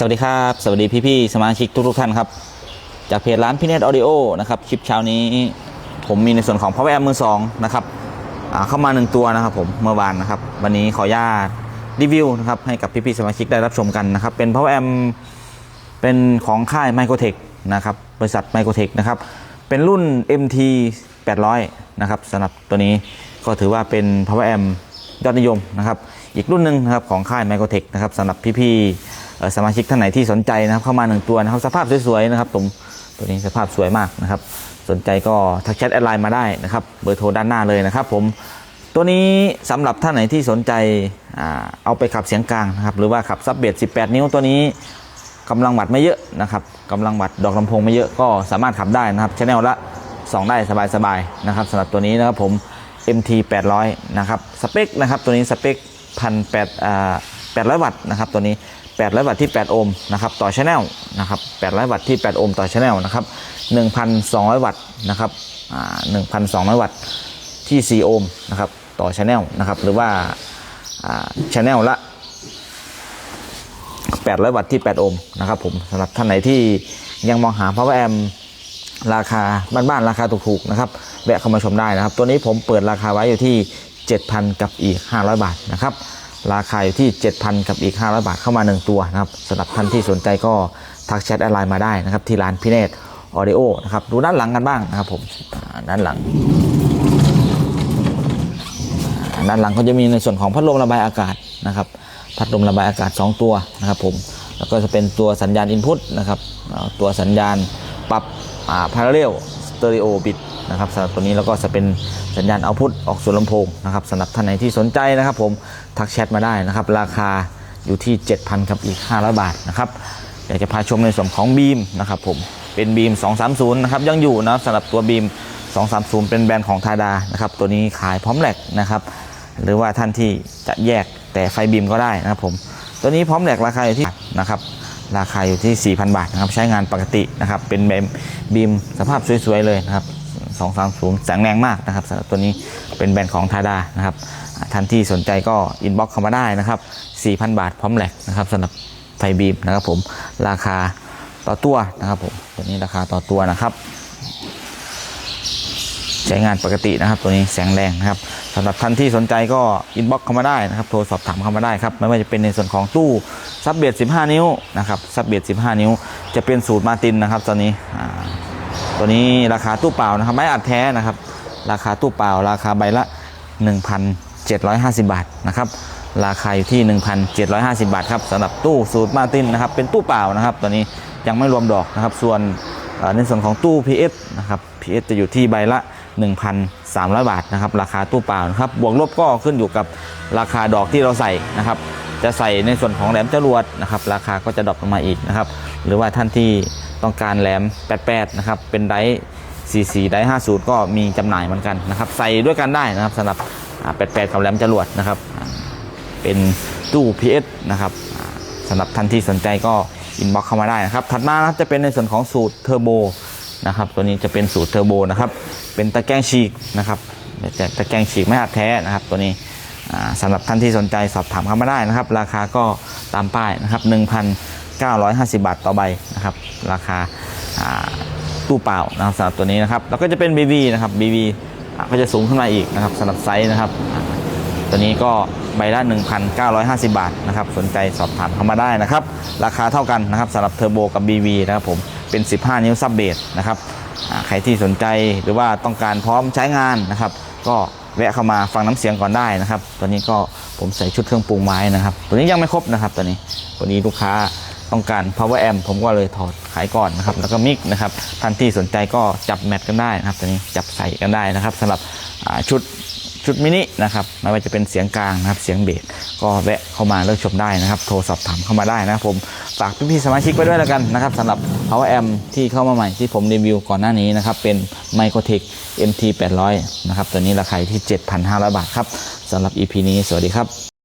สวัสดีครับ สวัสดีพี่ๆสมาชิกทุกๆท่านครับ จากเพจร้านพี่เนตออดิโอนะครับคลิปเช้านี้ผมมีในส่วนของ Power Amp มือสองนะครับเข้ามาหนึ่งตัวนะครับผมเมื่อวานนะครับ วันนี้ขออนุญาตรีวิวนะครับให้กับพี่ๆสมาชิกได้รับชมกันนะครับ เป็น Power Amp เป็นของค่าย Microtech นะครับบริษัท Microtech นะครับ เป็นรุ่น MT 800 นะครับสำหรับตัวนี้ก็ถือว่าเป็น Power Amp ยอดนิยมนะครับ อีกรุ่นหนึ่งนะครับของค่าย Microtech นะครับสำหรับพี่ๆ สมาชิกท่านไหนที่สนใจนะครับเข้ามาหนึ่งตัวนะครับสภาพสวยๆนะครับผมตัวนี้สภาพสวยมากนะครับ สนใจก็ทักแชทแอดไลน์มาได้นะครับเบอร์โทรด้านหน้าเลยนะครับ ผมตัวนี้สำหรับท่านไหนที่สนใจเอาไปขับเสียงกลางนะครับหรือว่าขับซับเบียด18 นิ้วตัวนี้กำลังวัดไม่เยอะนะครับกำลังวัดดอกลำโพงไม่เยอะก็สามารถขับได้นะครับชแนลละ 2 ได้สบายๆนะครับสำหรับตัวนี้นะครับผม MT 800 นะครับสเปคนะครับตัวนี้สเปคพันแปดอ่าแปดร้อยวัตต์นะครับตัวนี้ 800 วัตต์ที่ 8 โอห์มนะครับต่อชแนลนะครับ800 วัตต์ที่ 8 โอห์มต่อชแนลนะครับ1,200 วัตต์นะครับอ่า1,200 วัตต์ที่ 4 โอห์มนะครับต่อชแนลนะครับหรือว่าชแนลละ 800 วัตต์ที่ 8 โอห์มนะครับผมสำหรับท่านไหนที่ยังมองหา power amp ราคาบ้านๆราคาถูกๆนะครับแวะเข้ามาชมได้นะครับ ตัวนี้ผมเปิดราคาไว้อยู่ที่ 7,000 กับอีก 500 บาทนะครับ ราคาอยู่ที่ 7,000 กับอีก 500 บาทเข้ามา 1 ตัวนะครับสำหรับท่านที่สนใจก็ทักแชทแอดไลน์มาได้นะครับที่ร้านพิเนตออดิโอนะครับดูด้านหลังกันบ้างนะครับผมด้านหลัง ด้านหลังเขาจะมีในส่วนของพัดลมระบายอากาศนะครับพัดลมระบายอากาศ 2 ตัวนะครับผมแล้วก็จะเป็นตัวสัญญาณอินพุตนะครับตัวสัญญาณปรับพาราเรลสเตอริโอบิต นะครับสำหรับตัวนี้แล้วก็จะเป็นสัญญาณเอาพุตออกสู่ลำโพงนะครับสำหรับท่านไหนที่สนใจนะครับ ผมทักแชทมาได้นะครับ ราคาอยู่ที่ 7,000กับอีก 500 บาทนะครับอยากจะพาชมในส่วนของบีมนะครับผมเป็นบีม 230 นะครับยังอยู่นะสำหรับตัวบีม 230 เป็นแบรนด์ของทาดานะครับตัวนี้ขายพร้อมแหลกนะครับหรือว่าท่านที่จะแยกแต่ไฟบีมก็ได้นะครับผมตัวนี้พร้อมแหลกราคาอยู่ที่นะครับราคาอยู่ที่ 4,000 บาทนะครับใช้งานปกตินะครับเป็นแบบบีมสภาพสวยๆเลยนะครับ 230 แสงแรงมากนะครับสำหรับตัวนี้เป็นแบรนด์ของทาดานะครับท่านที่สนใจก็อินบ็อกเข้ามาได้นะครับ 4,000 บาทพร้อมแหลกนะครับสำหรับไฟบีมนะครับผมราคาต่อตัวนะครับผมตัวนี้ราคาต่อตัวนะครับ ใช้งานปกตินะครับตัวนี้แสงแรงนะครับสำหรับท่านที่สนใจก็อินบ็อกเข้ามาได้นะครับโทรสอบถามเข้ามาได้ครับไม่ว่าจะเป็นในส่วนของตู้ซับเบียด15 นิ้วนะครับซับเบียด15 นิ้ว จะเป็นสูตรมาตินนะครับตอนนี้อ่า ตัวนี้ราคาตู้เปล่านะครับไม้อัดแท้นะครับ ราคาตู้เปล่า ราคาใบละ 1,750 บาทนะครับราคาอยู่ที่ 1,750 บาทครับสำหรับตู้สูตรมาตินนะครับเป็นตู้เปล่านะครับ ตอนนี้ยังไม่รวมดอกนะครับ ส่วนในส่วนของตู้ PS นะครับ PS จะอยู่ที่ใบละ 1,300 บาทนะครับ ราคาตู้เปล่านะครับ บวกลบก็ขึ้นอยู่กับราคาดอกที่เราใส่นะครับ จะใส่ในส่วนของแหลมจรวดนะครับ ราคาก็จะดรอปลงมาอีกนะครับ หรือว่าท่านที่ต้องการแหลม 88 นะครับ เป็นไดร์44 ไดร์50 ก็มีจำหน่ายเหมือนกันนะครับ ใส่ด้วยกันได้นะครับสำหรับ 88 กับแหลมจรวดนะครับ เป็นตู้ PS นะครับอ่าสำหรับท่านที่สนใจก็อินบ็อกเข้ามาได้นะครับ ถัดมานะครับจะเป็นในส่วนของสูตรเทอร์โบนะครับ ตัวนี้จะเป็นสูตรเทอร์โบนะครับ เป็นตะแกรงฉีกนะครับแต่ตะแกรงฉีกไม่อัดแท้นะครับ ตัวนี้ สำหรับท่านที่สนใจสอบถามเข้ามาได้นะครับ ราคาก็ตามป้ายนะครับ 1,950 บาทต่อใบนะครับ ราคาตู้เปล่านะครับสำหรับตัวนี้นะครับ แล้วก็จะเป็น BB นะครับ BB ก็จะสูงขึ้นมาอีกนะครับสำหรับไซส์นะครับ ตัวนี้ก็ใบละ 1,950 บาทนะครับ สนใจสอบถามเข้ามาได้นะครับ ราคาเท่ากันนะครับสำหรับเทอร์โบกับ BB นะครับผมเป็น 15 นิ้วซับเบสนะครับใครที่สนใจหรือว่าต้องการพร้อมใช้งานนะครับ ก็ แวะเข้ามาฟังน้ำเสียงก่อนได้นะครับ ตอนนี้ก็ผมใส่ชุดเครื่องปรุงไม้นะครับ ตัวนี้ยังไม่ครบนะครับตัวนี้วันนี้ลูกค้าต้องการ power amp ผมก็เลยถอดขายก่อนนะครับ แล้วก็มิกนะครับท่านที่สนใจก็จับแมทกันได้นะครับตัวนี้จับใส่กันได้นะครับสำหรับชุด ชุดมินินะครับไม่ว่าจะเป็นเสียงกลางนะครับเสียงเบสก็แวะเข้ามาเลือกชมได้นะครับ โทรสอบถามเข้ามาได้นะครับผมฝากพี่ๆสมาชิกไว้ด้วยแล้วกันนะครับสำหรับ Power Amp ที่เข้ามาใหม่ที่ผมรีวิวก่อนหน้านี้นะครับ เป็น Microtech MT 800นะครับตัวนี้ราคาอยู่ที่ 7,500 บาทครับสำหรับ EP นี้สวัสดีครับ